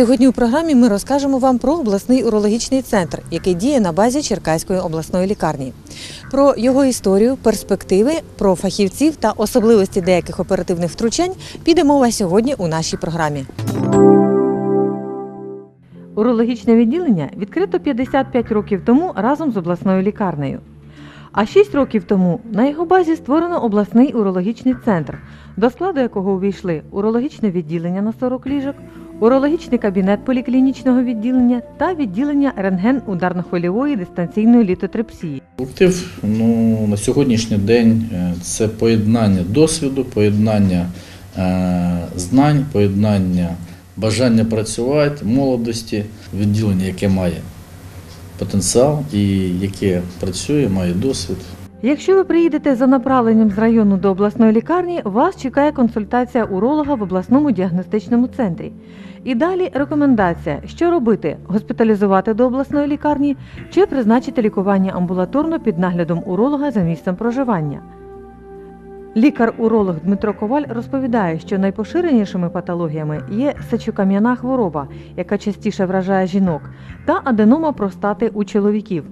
Сьогодні у програмі ми розкажемо вам про обласний урологічний центр, який діє на базі Черкаської обласної лікарні, про його історію, перспективи, про фахівців та особливості деяких оперативних втручань піде мова сьогодні у нашій програмі. Урологічне відділення відкрито 55 років тому разом з обласною лікарнею. А 6 років тому на його базі створено обласний урологічний центр, до складу якого увійшли урологічне відділення на 40 ліжок, урологічний кабінет поліклінічного відділення та відділення рентген ударно-хвильової дистанційної літотрепсії. Колектив ну, на сьогоднішній день е, це поєднання досвіду, поєднання е, знань, поєднання бажання працювати, молодості, відділення, яке має потенціал і яке працює, має досвід. Якщо ви приїдете за направленням з району до обласної лікарні, вас чекає консультація уролога в обласному діагностичному центрі. І далі рекомендація, що робити: госпіталізувати до обласної лікарні чи призначити лікування амбулаторно під наглядом уролога за місцем проживання. Лікар-уролог Дмитро Коваль розповідає, що найпоширенішими патологіями є сечокам'яна хвороба, яка частіше вражає жінок, та аденома простати у чоловіків.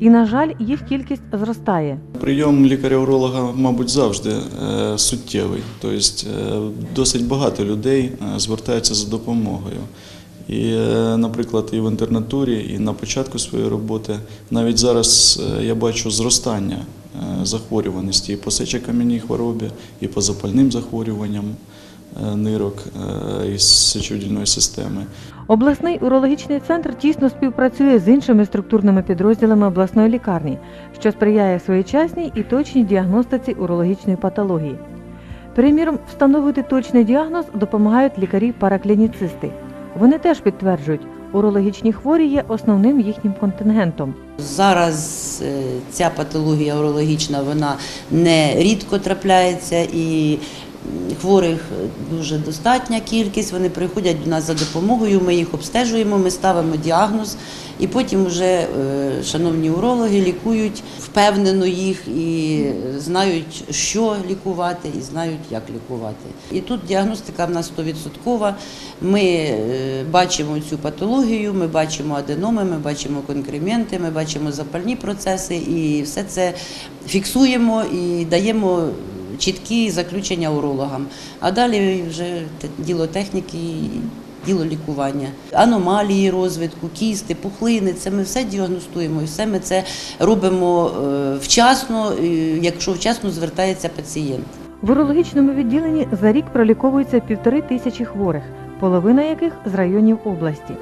І, на жаль, їх кількість зростає. Прийом лікаря-уролога, мабуть, завжди е, суттєвий. Тобто е, досить багато людей е, звертаються за допомогою. І, наприклад, і в інтернатурі, і на початку своєї роботи, навіть зараз я бачу зростання захворюваності і по сечокам'яній хворобі, і по запальним захворюванням нирок е, із сечовидільної системи. Обласний урологічний центр тісно співпрацює з іншими структурними підрозділами обласної лікарні, що сприяє своєчасній і точній діагностиці урологічної патології. Приміром, встановити точний діагноз допомагають лікарі-параклініцисти. Вони теж підтверджують, урологічні хворі є основним їхнім контингентом. Зараз е, ця патологія урологічна вона не рідко трапляється і хворих дуже достатня кількість. Вони приходять до нас за допомогою. Ми їх обстежуємо, ми ставимо діагноз, і потім вже е, шановні урологи лікують впевнено їх і знають, що лікувати, і знають, як лікувати. І тут діагностика в нас 100%. Ми е, бачимо цю патологію, ми бачимо аденоми, ми бачимо конкременти, ми бачимо запальні процеси, і все це фіксуємо і даємо чіткі заключення урологам. А далі вже діло техніки. Діло лікування, аномалії розвитку, кісти, пухлини це ми все діагностуємо і все ми це робимо е, вчасно, якщо вчасно звертається пацієнт. В урологічному відділенні за рік проліковується півтори тисячі хворих, половина яких з районів області.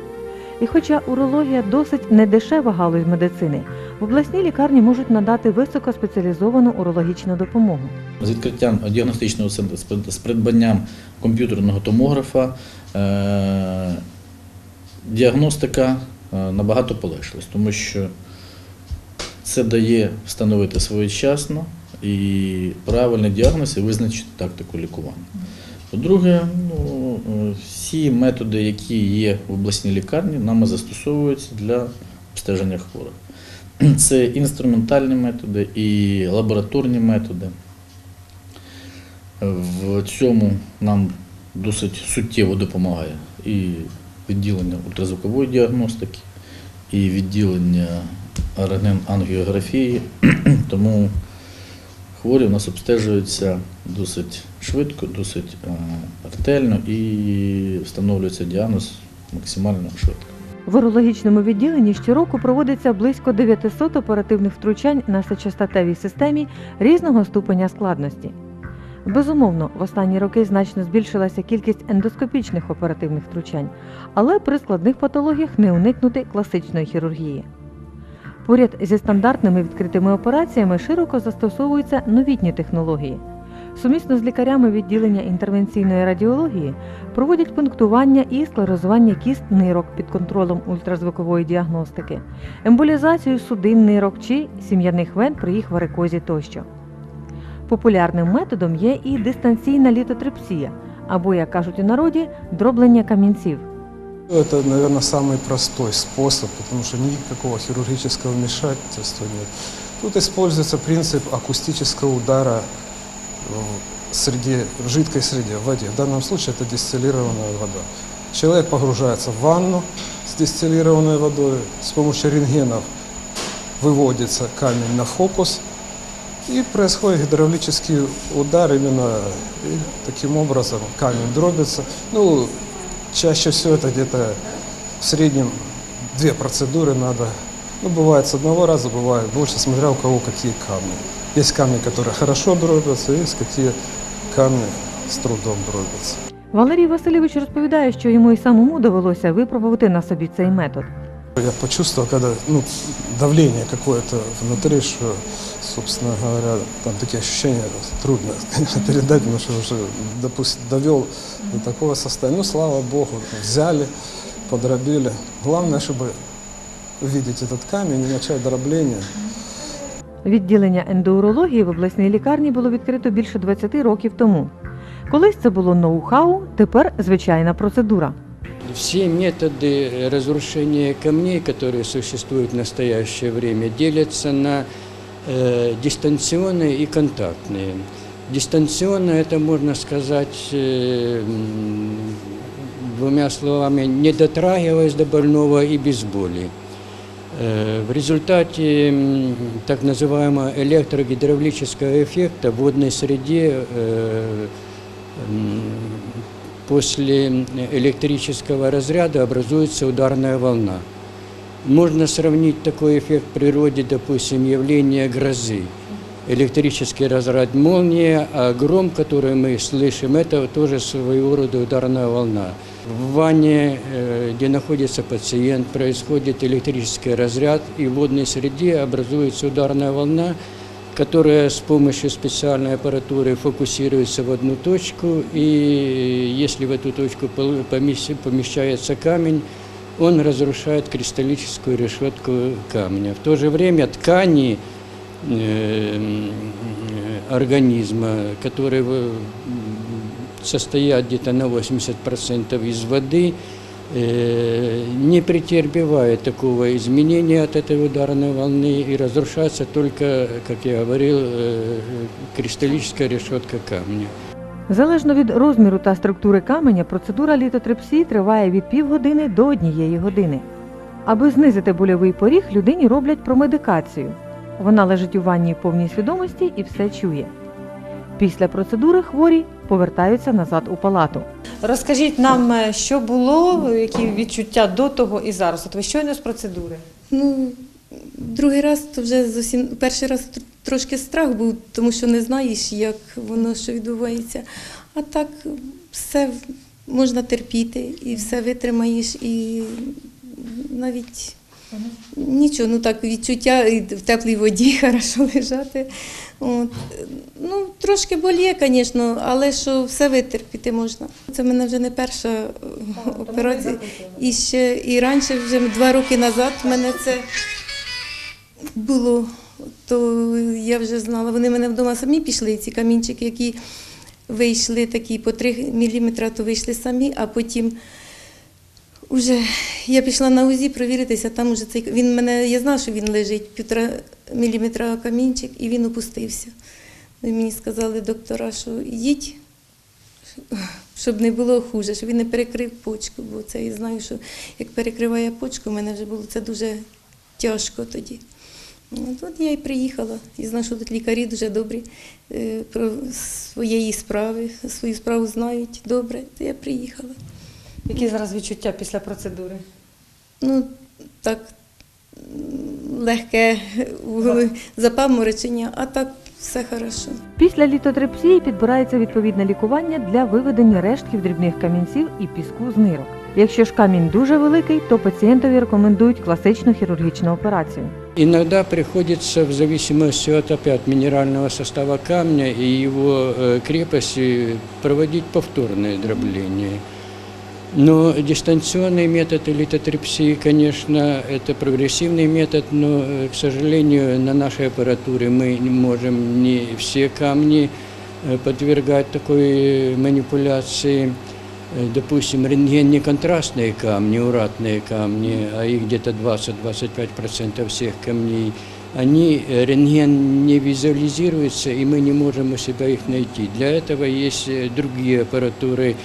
І хоча урологія досить недешева галузь медицини, в обласній лікарні можуть надати високоспеціалізовану урологічну допомогу. З відкриттям діагностичного центру з придбанням комп'ютерного томографа е, діагностика е, набагато полегшилась, тому що це дає встановити своєчасно і правильний діагноз і визначити тактику лікування. По-друге, ну, е, всі методи, які є в обласній лікарні, нами застосовуються для обстеження хворих. Це інструментальні методи і лабораторні методи. В цьому нам досить суттєво допомагає і відділення ультразвукової діагностики, і відділення рентген-ангіографії. Тому хворі у нас обстежуються досить швидко, досить е, ретельно і встановлюється діагноз максимально швидко. В урологічному відділенні щороку проводиться близько 900 оперативних втручань на сечостатевій системі різного ступеня складності. Безумовно, в останні роки значно збільшилася кількість ендоскопічних оперативних втручань, але при складних патологіях не уникнути класичної хірургії. Поряд зі стандартними відкритими операціями широко застосовуються новітні технології. Сумісно з лікарями відділення інтервенційної радіології проводять пунктування і склерозування кіст нирок під контролем ультразвукової діагностики, емболізацію судин нирок чи сім'яних вен при їх варикозі тощо. Популярним методом є і дистанційна літотрепсія, або, як кажуть у народі, дроблення камінців. Это, наверное, самый простой способ, потому что никакого хирургического вмешательства нет. Тут используется принцип акустического удара среде, в жидкой среде, в воде. В данном случае это дистиллированная вода. Человек погружается в ванну с дистиллированной водой, с помощью рентгенов выводится камень на фокус, и происходит гидравлический удар именно и таким образом камень дробится. Ну, чаще всего это где-то в среднем две процедуры надо. Ну, бывает с одного раза, бывает больше, смотря у кого какие камни. Есть камни, которые хорошо дробятся, есть какие камни с трудом дробятся. Валерій Васильович розповідає, що йому і самому довелося випробувати на собі цей метод. Я почувствовал, когда ну, давление какое-то внутри, что, собственно говоря, там такие ощущения трудно, конечно, передать, потому что уже допустим, довел до такого состояния. Ну, слава Богу, взяли, подробили. Главное, чтобы увидеть этот камень и начать дробление. Відділення ендоурології в обласній лікарні було відкрито більше 20 років тому. Колись це було ноу-хау, тепер звичайна процедура. Все методы разрушения камней, которые существуют в настоящее время, делятся на э, дистанционные и контактные. Дистанционно это можно сказать э, м, двумя словами, не дотрагиваясь до больного и без боли. Э, В результате м, так называемого электрогидравлического эффекта в водной среде э, м, после электрического разряда образуется ударная волна. Можно сравнить такой эффект в природе, допустим, явление грозы. Электрический разряд молния, а гром, который мы слышим, это тоже своего рода ударная волна. В ванне, э, где находится пациент, происходит электрический разряд, и в водной среде образуется ударная волна, которая с помощью специальной аппаратуры фокусируется в одну точку, и если в эту точку пол- помещ- помещается камень, он разрушает кристаллическую решетку камня. В то же время ткани э, м, организма, которые в- м, состоят где-то на 80% из воды, э, не претерпевает такого изменения от этой ударной волны и разрушается только, как я говорил, э, кристаллическая решетка камня. Залежно від розміру та структури каменя, процедура літотрепсії триває від півгодини до однієї години. Аби знизити больовий поріг, людині роблять промедикацію. Вона лежить у ванні в повній свідомості і все чує. Після процедури хворі повертаються назад у палату. Розкажіть нам, е, що було, які відчуття до того і зараз. От ви щойно з процедури. Ну, другий раз то вже зовсім перший раз трошки страх був, тому що не знаєш, як воно що відбувається. А так все можна терпіти і все витримаєш, і навіть нічого, ну так, відчуття в теплій воді хорошо лежати. От. Ну, трошки боліє, звісно, але що все витерпіти можна. Це в мене вже не перша е, операція. І ще і раніше, вже два роки назад, в мене це було, то я вже знала. Вони мене вдома самі пішли, ці камінчики, які вийшли такі по 3 мм, то вийшли самі, а потім. Уже я пішла на УЗІ провіритися, там уже цей він мене, я знала, що він лежить півтора міліметра камінчик, і він опустився. І мені сказали доктора, що їдь, щоб не було хуже, щоб він не перекрив почку, бо це я знаю, що як перекриває почку, в мене вже було це дуже тяжко тоді. Ну, Тут я і приїхала і знаю, що тут лікарі дуже добрі е, про своєї справи, свою справу знають добре, то я приїхала. Які зараз відчуття після процедури? Ну, так легке запаморочення, а так все хорошо. Після літотрепсії підбирається відповідне лікування для виведення рештків дрібних камінців і піску з нирок. Якщо ж камінь дуже великий, то пацієнтові рекомендують класичну хірургічну операцію. Иногда приходится, в зависимости от опять минерального состава камня и его э, крепости, проводить повторное дробление. Но дистанционный метод литотрепсии, конечно, это прогрессивный метод, но, э, к сожалению, на нашей аппаратуре мы не можем не все камни э, подвергать такой манипуляции. Э, Допустим, рентген не контрастные камни, уратные камни, а их где-то 20-25% всех камней, они, э, рентген не визуализируется, и мы не можем у себя их найти. Для этого есть э, другие аппаратуры,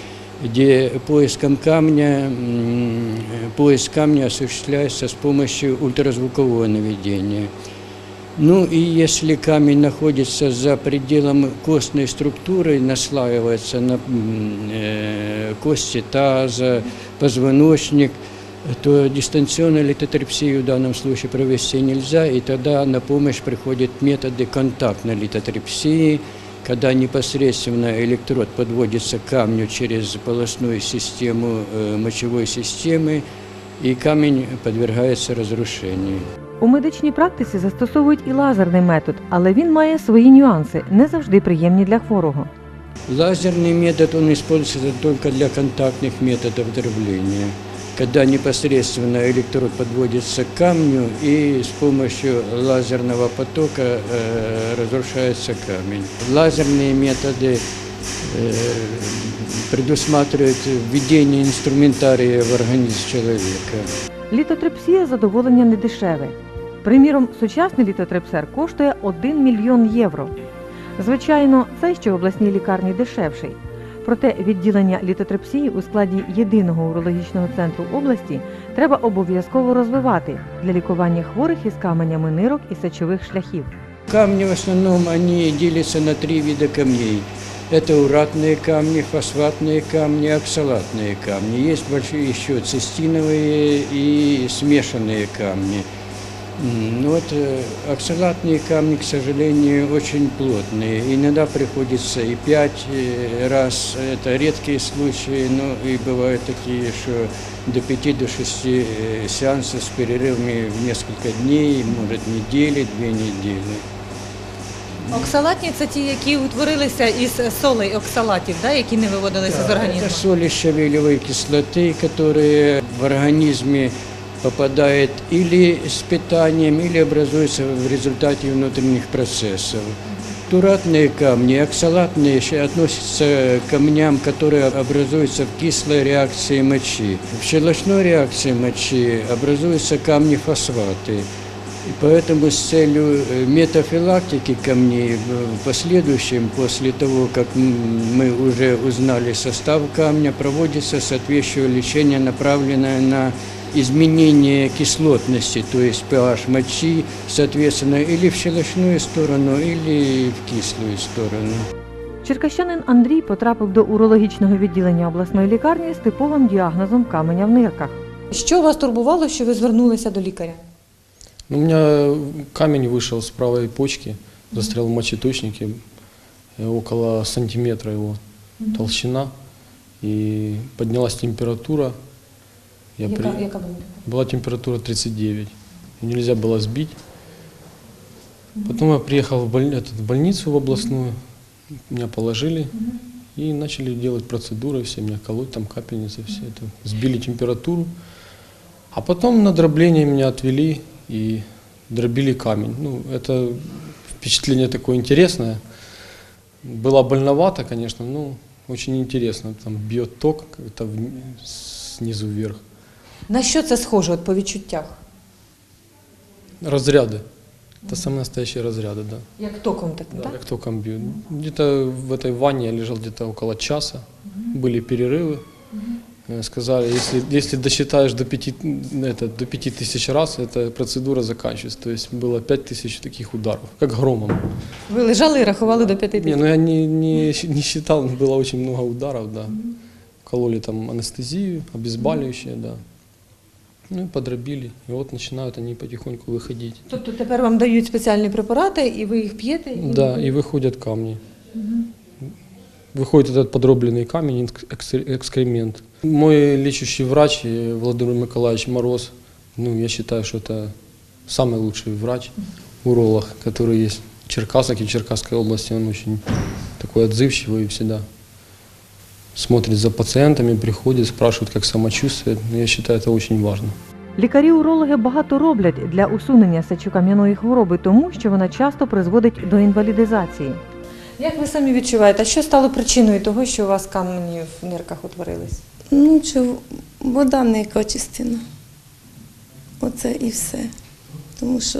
где поиском камня, м, поиск камня осуществляется с помощью ультразвукового наведения. Ну и если камень находится за пределом костной структуры, наслаивается на м, э, кости таза, позвоночник, то дистанционную литотрепсию в данном случае провести нельзя, и тогда на помощь приходят методы контактной литотрепсии, когда непосредственно электрод подводится к камню через полостную систему э, мочевой системы, и камень подвергается разрушению. У медичній практиці застосовують і лазерний метод, але він має свої нюанси, не завжди приємні для хворого. Лазерный метод, он используется только для контактных методов дробления, когда непосредственно электрод подводится к камню и с помощью лазерного потока э, разрушается камень. Лазерные методы э, предусматривают введение инструментария в организм человека. Літотрепсія задоволення не дешеве. Приміром, сучасний літотрепсер коштує 1 мільйон євро. Звичайно, цей ще в обласній лікарні дешевший. Проте відділення літотрепсії у складі єдиного урологічного центру області треба обов'язково розвивати для лікування хворих із каменями нирок і сечових шляхів. Камни в основном они делятся на три вида камней. Это уратные камни, фосфатные камни, оксалатные камни. Есть большие еще цистиновые и смешанные камни. М, Ну вот э, оксалатные камни, к сожалению, очень плотные. Иногда приходится и пять э, раз. Это редкие случаи, но и бывают такие, что до пяти, до шести э, сеансов с перерывами в несколько дней, может недели, две недели. Оксалатні це ті, які утворилися із солей оксалатів, да, які не виводилися з Это організму. соли щавелевой кислоты, которые в организме попадают или с питанием, или образуются в результате внутренних процессов. Туратные камни, оксалатные ща- относятся к камням, которые образуются в кислой реакции мочи. В щелочной реакции мочи образуются камни фосфаты. И поэтому с целью э, метафилактики камней в последующем, после того, как м, мы уже узнали состав камня, проводится соответствующее лечение, направленное на изменение кислотности, то есть pH мочи, соответственно, или в щелочную сторону, или в кислую сторону. Черкащанин Андрій потрапив до урологічного відділення обласної лікарні з типовим діагнозом каменя в нирках. Що вас турбувало, що ви звернулися до лікаря? Ну, у меня камень вышел с правой почки, застрял в мочеточнике, э, около сантиметра его толщина, и поднялась температура. Я Яка, при- яка була? Была температура 39, и нельзя было сбить. Потом я приехал в, боль- этот, в больницу в областную, меня положили и начали делать процедуры, все меня колоть, там капельницы, все это. Сбили температуру. А потом на дробление меня отвели и дробили камень. Ну, это впечатление такое интересное. Было больновато, конечно, но очень интересно. Там бьет ток как-то вни- снизу вверх. На що це схоже от, по відчуттях? Разряды. Это самые настоящие разряды, да. Як током так, Да, так? как током бьют. Где-то в этой ванне я лежал где-то около часа. Были перерывы. Э, Сказали, если, если досчитаешь до пяти, м, это, до пяти тысяч раз, эта процедура заканчивается. То есть было пять тысяч таких ударов, как громом. Ви лежали і рахували до п'яти Не, тисяч. ну я не, не, щ- не считал, но было очень много ударов, да. Кололи там анестезию, обезболивающее, да. Ну и подробили. И вот начинают они потихоньку выходить. Тобто тепер вам дають спеціальні препарати, і ви їх п'єте? і- Да, и выходят камни. Выходит этот подробленный камень, экс- экс- экскремент. Мой лечащий врач э, Владимир Николаевич Мороз, ну, я считаю, что это самый лучший врач, уролог, который есть в Черкасах и в Черкасской области. Он очень такой отзывчивый и всегда смотрит за пациентами, приходит, спрашивает, как самочувствие. Я считаю, это очень важно. Лікарі-урологи багато роблять для усунення сечокам'яної хвороби, тому що вона часто призводить до інвалідизації. Як ви самі відчуваєте, що стало причиною того, що у вас камені в нирках утворились? Ну, що вода некачественна. Оце і все. Тому що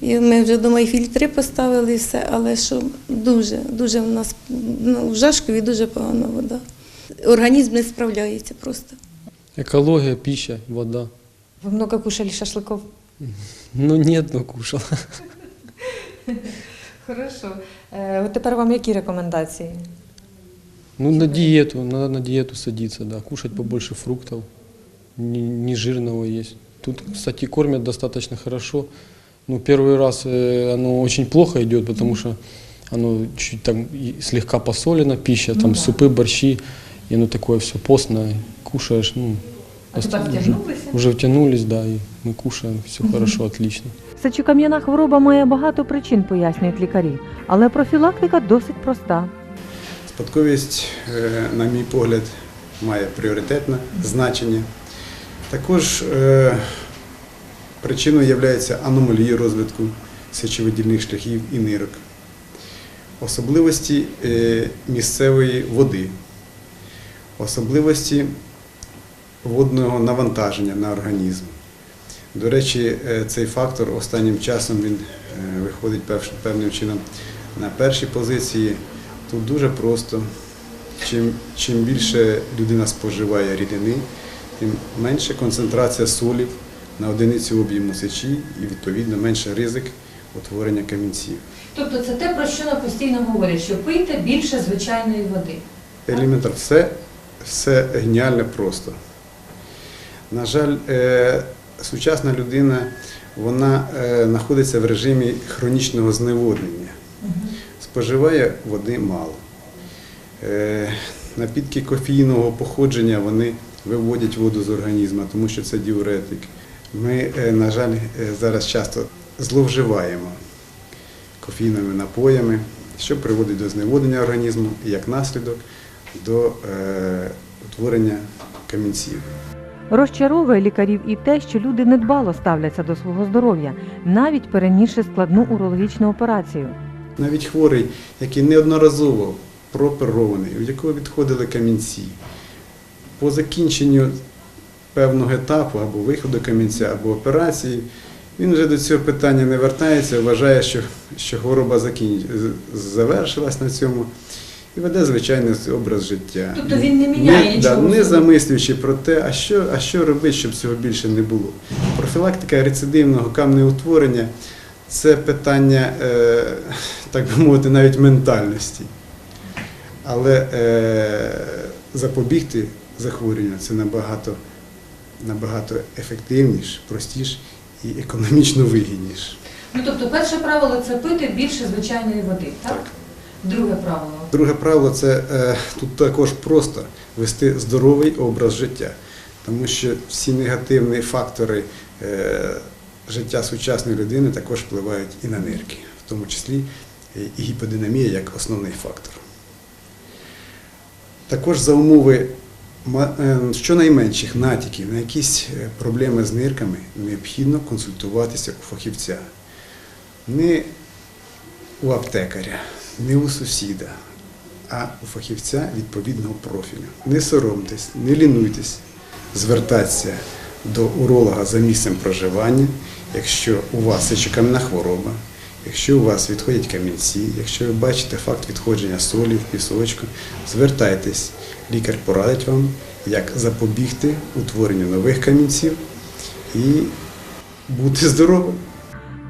ми вже дома і фільтри поставили, і все, але що дуже, дуже в нас ну, в Жашкові дуже погана вода Організм не справляється просто. Экология, пища, вода. Ви много кушали шашликов? Ну нет, но кушал. Хорошо. Е, от тепер вам які рекомендації? Ну на диету, надо на диету садиться, да, кушать побольше фруктов, не, не жирного есть. Тут, кстати, кормят достаточно хорошо. Ну, первый раз э, оно очень плохо идет, потому что оно чуть там и слегка посолено, пища, там супы, борщи, и оно такое все постное, кушаешь, ну, А тепер уже, втягнулися? уже втянулись, да, и мы кушаем, все хорошо, отлично. Сечокам'яна хвороба має багато причин, пояснюють лікарі, але профілактика досить проста. Спадковість, е, на мій погляд, має пріоритетне значення. Також е, причиною є аномалії розвитку сечовидільних шляхів і нирок, особливості е, місцевої води, особливості водного навантаження на організм. До речі, е, цей фактор останнім часом він е, виходить певним чином на першій позиції. Тут дуже просто. Чим, чим більше людина споживає рідини, тим менше концентрація солів на одиницю об'єму сечі і відповідно менше ризик утворення камінців. Тобто це те, про що нам постійно говорять, що пийте більше звичайної води. Елементар, все, все геніально просто. На жаль, е, сучасна людина вона е, знаходиться в режимі хронічного зневоднення. Споживає води мало. Е, напітки кофеїнового походження вони виводять воду з організму, тому що це діуретик. Ми, на жаль, зараз часто зловживаємо кофеїновими напоями, що приводить до зневоднення організму і як наслідок до е, утворення камінців. Розчаровує лікарів і те, що люди недбало ставляться до свого здоров'я, навіть перенісши складну урологічну операцію. Навіть хворий, який неодноразово прооперований, у якого відходили камінці, по закінченню певного етапу або виходу камінця, або операції, він вже до цього питання не вертається, вважає, що, що хвороба закін... з- завершилась на цьому і веде звичайний образ життя. Тобто він не міняє не, нічого Да, не замислюючи про те, а що, а що робити, щоб цього більше не було. Профілактика рецидивного камнеутворення це питання, е, так би мовити, навіть ментальності. Але е, запобігти захворюванню це набагато, набагато ефективніше, простіше і економічно вигідніше. Ну тобто, перше правило це пити більше звичайної води, так? Так. Друге правило. Друге правило це е, тут також просто вести здоровий образ життя, тому що всі негативні фактори е, життя сучасної людини також впливають і на нирки, в тому числі і гіподинамія як основний фактор. Також за умови е, щонайменших натяків на якісь проблеми з нирками необхідно консультуватися у фахівця. Не у аптекаря, не у сусіда, а у фахівця відповідного профілю. Не соромтесь, не лінуйтесь звертатися до уролога за місцем проживання, якщо у вас є сечокам'яна хвороба, якщо у вас відходять камінці, якщо ви бачите факт відходження солі в пісочку, звертайтесь, лікар порадить вам, як запобігти утворенню нових камінців і бути здоровим.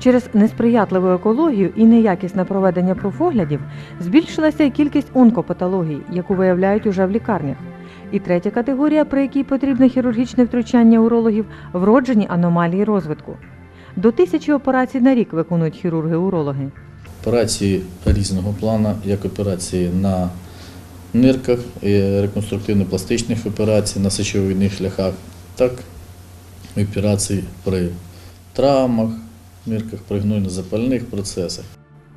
Через несприятливу екологію і неякісне проведення профоглядів збільшилася і кількість онкопатологій, яку виявляють уже в лікарнях. І третя категорія, при якій потрібне хірургічне втручання урологів вроджені аномалії розвитку. До тисячі операцій на рік виконують хірурги-урологи. Операції різного плану, як операції на нирках, реконструктивно-пластичних операцій на сечовидних шляхах, так і операції при травмах, нирках, при гнойно-запальних процесах.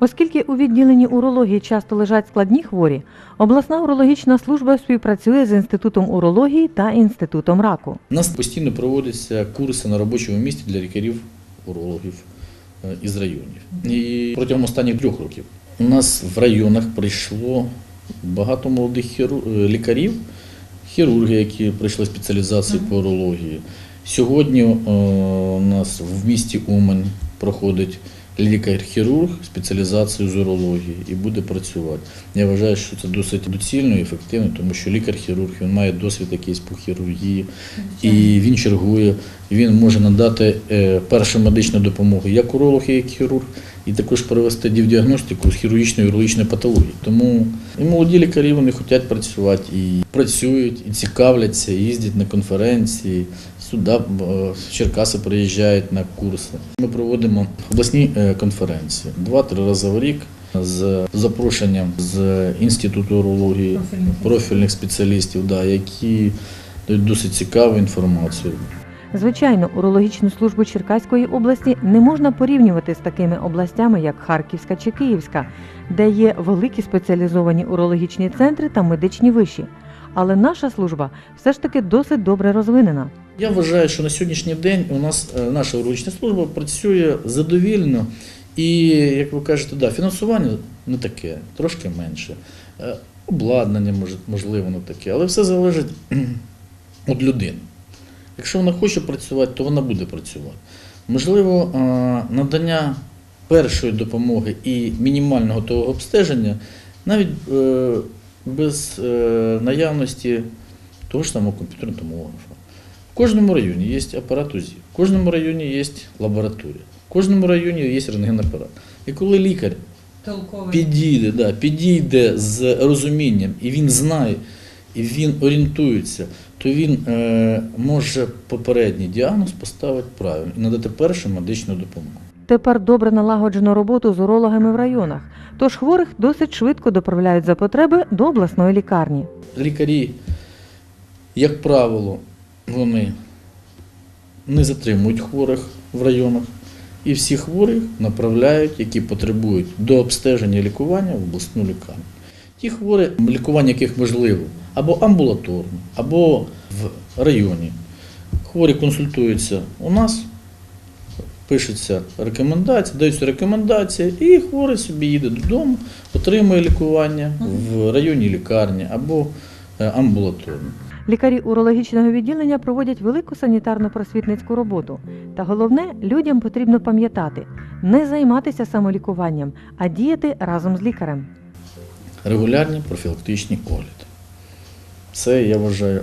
Оскільки у відділенні урології часто лежать складні хворі, обласна урологічна служба співпрацює з інститутом урології та інститутом раку. У нас постійно проводяться курси на робочому місці для лікарів, урологів е, із районів. І протягом останніх трьох років у нас в районах прийшло багато молодих хіру- е, лікарів, хірурги, які пройшли спеціалізацію по урології. Сьогодні е, у нас в місті Умань проходить лікар-хірург спеціалізацію з урології і буде працювати. Я вважаю, що це досить доцільно і ефективно, тому що лікар-хірург він має досвід якийсь по хірургії, і він чергує, він може надати е, першу медичну допомогу як уролог, як хірург, і також провести діагностику з хірургічної урологічної патології. Тому і молоді лікарі вони хочуть працювати і працюють, і цікавляться, і їздять на конференції. Сюди е, в Черкаси приїжджають на курси. Ми проводимо обласні е, конференції два-три рази в рік з запрошенням з інституту урології профільних спеціалістів, да, які дають досить цікаву інформацію. Звичайно, урологічну службу Черкаської області не можна порівнювати з такими областями, як Харківська чи Київська, де є великі спеціалізовані урологічні центри та медичні виші. Але наша служба все ж таки досить добре розвинена. Я вважаю, що на сьогоднішній день у нас е, наша урологічна служба працює задовільно. І, як ви кажете, да, фінансування не таке, трошки менше. Е, Обладнання можливо не таке, але все залежить від людини. Якщо вона хоче працювати, то вона буде працювати. Можливо, е, надання першої допомоги і мінімального того обстеження навіть без е, наявності того ж самого комп'ютерного томографа. В кожному районі є апарат УЗІ, в кожному районі є лабораторія, в кожному районі є рентгенапарат. І коли лікар підійде, да, підійде з розумінням, і він знає, і він орієнтується, то він е, може попередній діагноз поставити правильно і надати першу медичну допомогу. Тепер добре налагоджено роботу з урологами в районах, тож хворих досить швидко доправляють за потреби до обласної лікарні. Лікарі, як правило, вони не затримують хворих в районах, і всі хворих направляють, які потребують до обстеження лікування в обласну лікарню. Ті хворі, лікування яких можливо або амбулаторно, або в районі. Хворі консультуються у нас, пишуться рекомендації, даються рекомендації, і хворий собі їде додому, отримує лікування в районній лікарні або е, амбулаторно. Лікарі урологічного відділення проводять велику санітарно-просвітницьку роботу. Та головне, людям потрібно пам'ятати не займатися самолікуванням, а діяти разом з лікарем. регулярні профілактичні огляди. Це, я вважаю,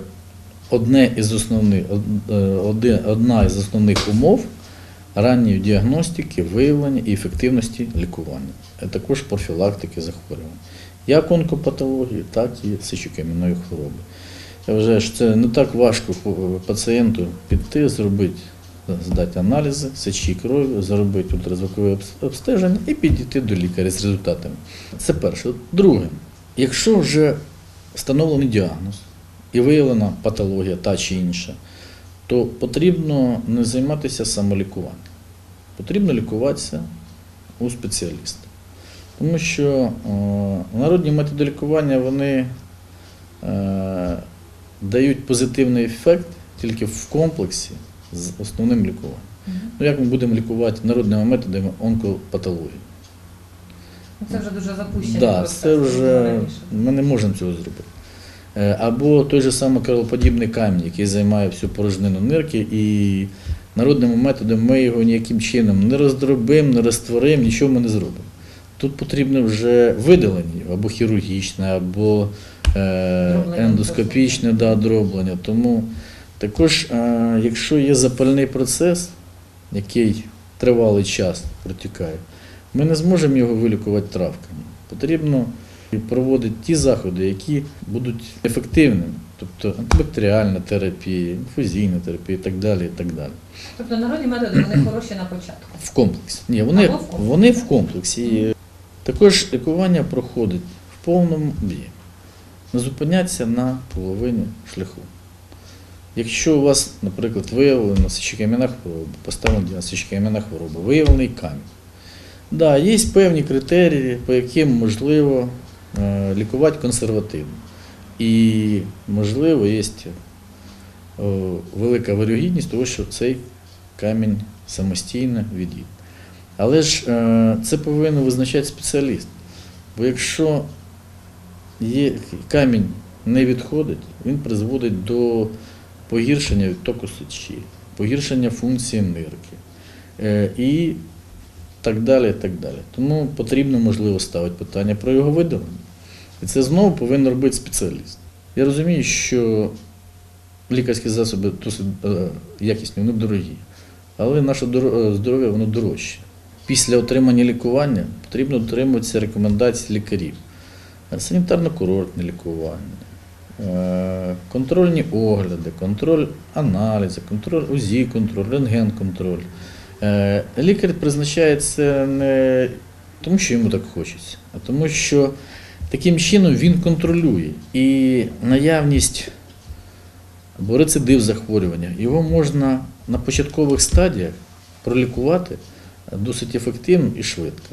одне із основних, од- е, одна із основних умов ранньої діагностики, виявлення і ефективності лікування, а також профілактики захворювань. Як онкопатології, так і сечокам'яної хвороби. Я вважаю, що це не так важко пацієнту піти, зробити, здати аналізи, сечі крові, зробити ультразвукове обстеження і підійти до лікаря з результатами. Це перше. Друге, якщо вже встановлений діагноз і виявлена патологія та чи інша, то потрібно не займатися самолікуванням. Потрібно лікуватися у спеціаліста. Тому що е, народні методи лікування вони е, дають позитивний ефект тільки в комплексі з основним лікуванням. Ну, як ми будемо лікувати народними методами онкопатології? Це вже дуже запущено. Да, це вже ми не можемо цього зробити. Е, Або той же самий крилоподібний камінь, який займає всю порожнину нирки, і народними методами ми його ніяким чином не роздробимо, не розтворимо, нічого ми не зробимо. Тут потрібно вже видалення або хірургічне, або е, ендоскопічне да, дроблення. Тому також, е, якщо є запальний процес, який тривалий час протікає, ми не зможемо його вилікувати травками. Потрібно проводити ті заходи, які будуть ефективними, тобто антибактеріальна терапія, інфузійна терапія і так далі. І так далі. Тобто народні методи вони хороші на початку. В комплексі. Ні, вони, Або в комплексі. вони в комплексі. Також лікування проходить в повному об'ємі. Не зупиняться на половині шляху. Якщо у вас, наприклад, виявлена сечокам'яна хвороба, поставлена діагноз сечокам'яна хвороба, виявлений камінь. Да, є певні критерії, по яким можливо лікувати консервативно. І, можливо, є е, велика вирогідність того, що цей камінь самостійно відійде. Але ж е, це повинен визначати спеціаліст. Бо якщо є, камінь не відходить, він призводить до погіршення відтоку сечі, погіршення функції нирки. Е, і так далі. так далі. Тому потрібно, можливо, ставити питання про його видалення. І це знову повинен робити спеціаліст. Я розумію, що лікарські засоби досить е, якісні, вони дорогі. Але наше е, здоров'я воно дорожче. Після отримання лікування потрібно дотримуватися рекомендацій лікарів. Е, Санітарно-курортне лікування, контрольні огляди, контроль аналізи, контроль УЗІ, контроль, рентген-контроль. Лікар призначає це не тому, що йому так хочеться, а тому, що таким чином він контролює і наявність або рецидив захворювання, його можна на початкових стадіях пролікувати досить ефективно і швидко.